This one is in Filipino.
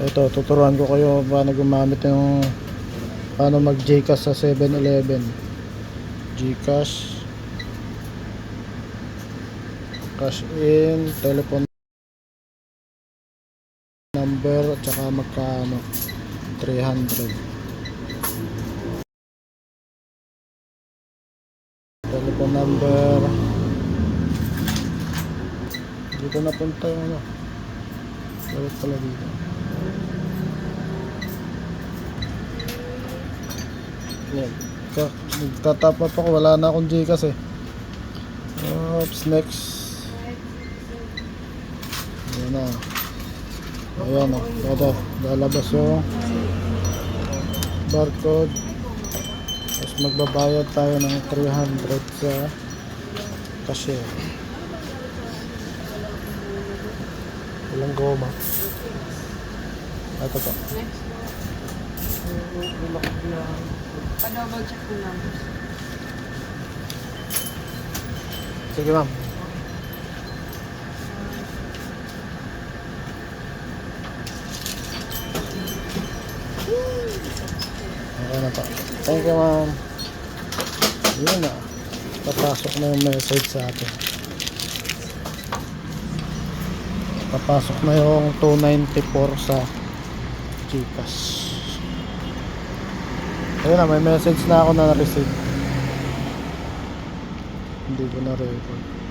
Ito, tuturuan ko kayo paano gumamit yung paano mag Gcash sa 7-Eleven. Gcash. Cash in, telephone number at saka magkano 300 telephone number. Dito napunta yung ano. Dapat pala dito yan. Ka- nagtatap up ako. Wala na akong Gcash eh. Oops next. Ayan na. Ayan o dada lalabas yung barcode. Tapos magbabayad tayo ng 300 sa cashier. Walang goma. Ito po Pa-double check mo lang. sige ma'am. Okay na po. Thank you ma'am. Yun na. Papasok na yung message sa atin. Papasok na yung 294 sa Gcash ayun na may message na ako na na-receive. Hindi ko na record